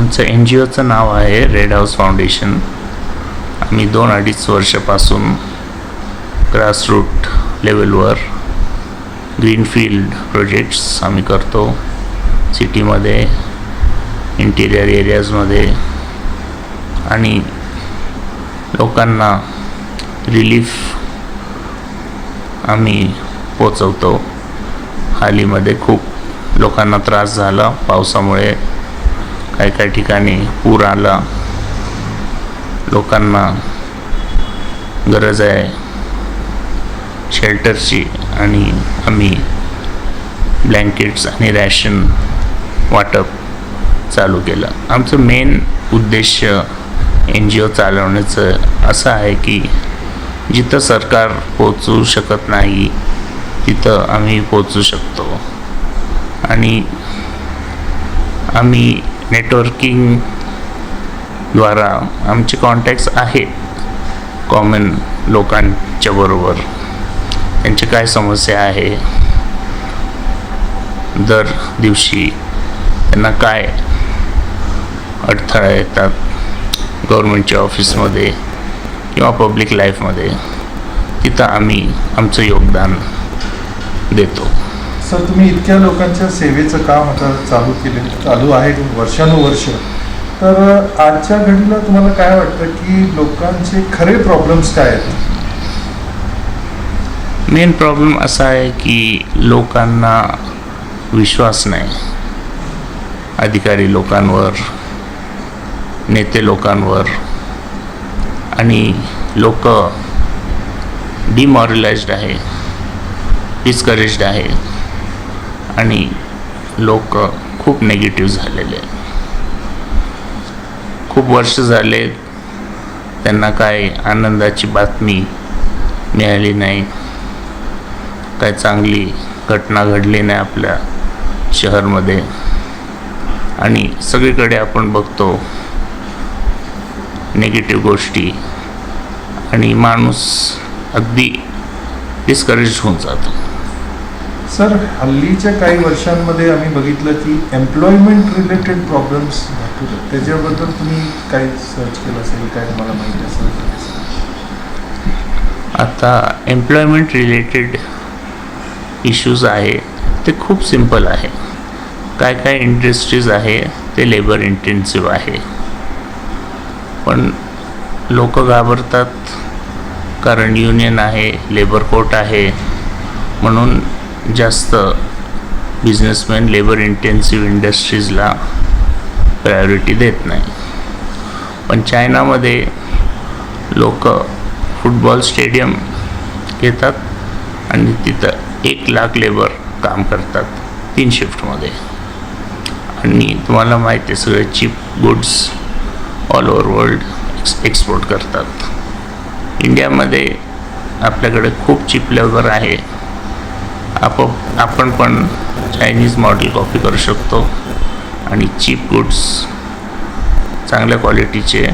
आमचं N G ओचं नाव आहे red house foundation आम्ही दोन अडीच वर्षापासून ग्रासरूट लेवलवर ग्रीनफील्ड प्रोजेक्ट्स आम्ही करतो. सिटीमध्ये इंटिरियर एरियाजमध्ये आणि लोकांना रिलीफ आम्ही पोचवतो हालीमध्ये खूप लोकांना त्रास झाला. पावसामुळे काही काही ठिकाणी पूर आला. लोकांना गरज आहे शेल्टरची आणि आम्ही ब्लँकेट्स आणि रॅशन वाटप चालू केलं. आमचं मेन उद्देश एन जी ओ चालवण्याचं असं आहे की जिथं सरकार पोचू शकत नाही तिथं आम्ही पोचू शकतो. आणि आम्ही नेटवर्किंग द्वारा आमचे कॉन्टॅक्ट्स आहेत कॉमन लोकांच्या बरोबर. त्यांची काय समस्या आहे? दर दिवशी त्यांना काय अडथळा येतात गव्हर्मेंटच्या ऑफिसमध्ये किंवा पब्लिक लाईफमध्ये तिथं आम्ही आमचं योगदान देतो. सर तुम्ही इतक्या लोकांच्या सेवेचं काम आता चालू केले चालू आहे वर्षानुवर्ष. तर आजच्या घडीला तुम्हाला काय वाटतं की लोकांचे खरे प्रॉब्लेम्स काय आहेत? मेन प्रॉब्लेम असा आहे की लोकांना विश्वास नाही. अधिकारी लोकांवर नेते लोकांवर आणि लोक डिमॉरलाइज्ड आहे डिस्करेज्ड आहे. आणि लोक खूप नेगेटिव्ह झालेले खूप वर्ष झाले त्यांना काय आनंदाची बातमी मिळाली नाही. काय चांगली घटना घडली नाही आपल्या शहरमध्ये. आणि सगळीकडे आपण बघतो नेगेटिव्ह गोष्टी. आणि माणूस अगदी डिस्करेज होऊन जातो. सर हल्लीच्या काही वर्षांमध्ये आम्ही बघितलं की एम्प्लॉयमेंट रिलेटेड प्रॉब्लेम्स भरपूर आहेत. त्याच्याबद्दल तुम्ही काय सर्च केलं असेल? काय तुम्हाला माहिती असेल? आता एम्प्लॉयमेंट रिलेटेड इश्यूज आहे. ते खूप सिंपल आहे. काय काय इंडस्ट्रीज आहे ते लेबर इंटेन्सिव्ह आहे. पण लोक घाबरतात. कारण युनियन आहे लेबर कोर्ट आहे. म्हणून जास्त बिझनेसमॅन लेबर इंटेन्सिव्ह इंडस्ट्रीजला प्रायोरिटी देत नाही. पण चायनामध्ये लोक फुटबॉल स्टेडियम घेतात आणि तिथं एक लाख लेबर काम करतात तीन शिफ्टमध्ये आणि तुम्हाला माहिती आहे सगळे cheap goods all over world X export करतात. इंडियामध्ये आपल्याकडे खूप चिप लेबर आहे. आप आपण पण चायनीज मॉडेल कॉपी करू शकतो. आणि चीप गुड्स चांगल्या क्वालिटीचे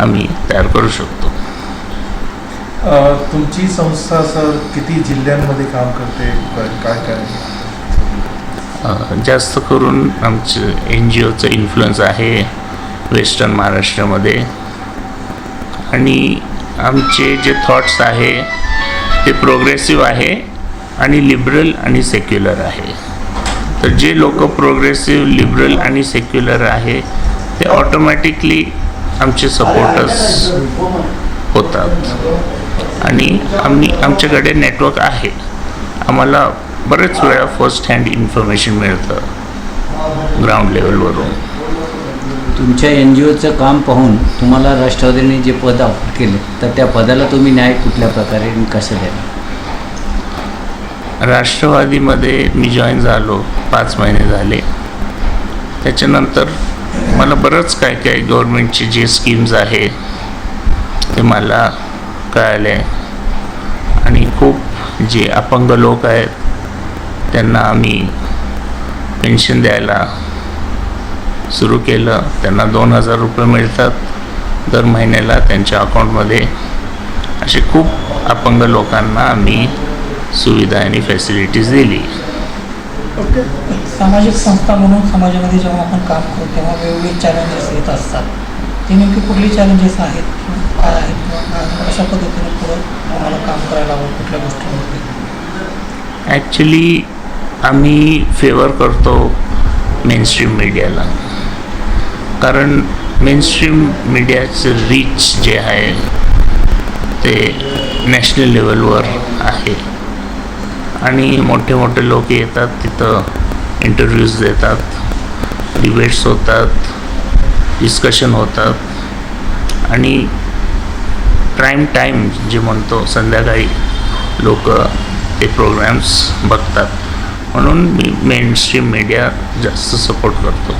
आम्ही तयार करू शकतो. तुमची संस्था सर किती जिल्ह्यांमध्ये काम करते? काय- काय जास्त करून आमचं एन जी ओचं इन्फ्लुएन्स आहे वेस्टर्न महाराष्ट्रामध्ये आणि आमचे जे थॉट्स आहे ते प्रोग्रेसिव्ह आहे. आणि लिबरल आणि सेक्युलर आहे. तर जे लोक प्रोग्रेसिव्ह लिबरल आणि सेक्युलर आहे ते ऑटोमॅटिकली आमचे सपोर्टर्स होतात. आणि आम्ही आमच्याकडे नेटवर्क आहे. आम्हाला बरेच वेळा फर्स्ट हँड इन्फॉर्मेशन मिळतं ग्राउंड लेवलवरून तुमच्या एन जी ओचं काम पाहून तुम्हाला राष्ट्रवादीने जे पद ऑफर केले तर त्या पदाला तुम्ही न्याय कुठल्या प्रकारे कसं द्याल राष्ट्रवादीमध्ये मी जॉईन झालो पाच महिने झाले. त्याच्यानंतर मला बरंच काय काय गव्हर्मेंटचे जे स्कीम्स आहे ते मला कळाले. आणि खूप जे अपंग लोक आहेत त्यांना आम्ही पेन्शन द्यायला सुरू केलं. त्यांना दोन हजार रुपये मिळतात दर महिन्याला त्यांच्या अकाउंटमध्ये असे खूप अपंग लोकांना आम्ही सुविधा आणि फॅसिलिटीज दिली. ओके सामाजिक संस्था म्हणून समाजामध्ये जेव्हा आपण काम करतो तेव्हा वेगवेगळे चॅलेंजेस येत असतात. ते नेमके कुठले चॅलेंजेस आहेत काय आहेत अशा पद्धतीने पुढं तुम्हाला काम करायला हवं कुठल्या गोष्टींमध्ये? ॲक्च्युली आम्ही फेवर करतो मेनस्ट्रीम मीडियाला कारण मेनस्ट्रीम मीडियाचं रीच जे आहे ते नॅशनल लेवलवर आहे. आणि मोठे मोठे लोक येतात तिथं इंटरव्ह्यूज देतात डिबेट्स होतात डिस्कशन होतात. आणि प्राईम टाईम जे म्हणतो संध्याकाळी लोक ते प्रोग्रॅम्स बघतात. म्हणून मी मेनस्ट्रीम मीडिया जास्त सपोर्ट करतो.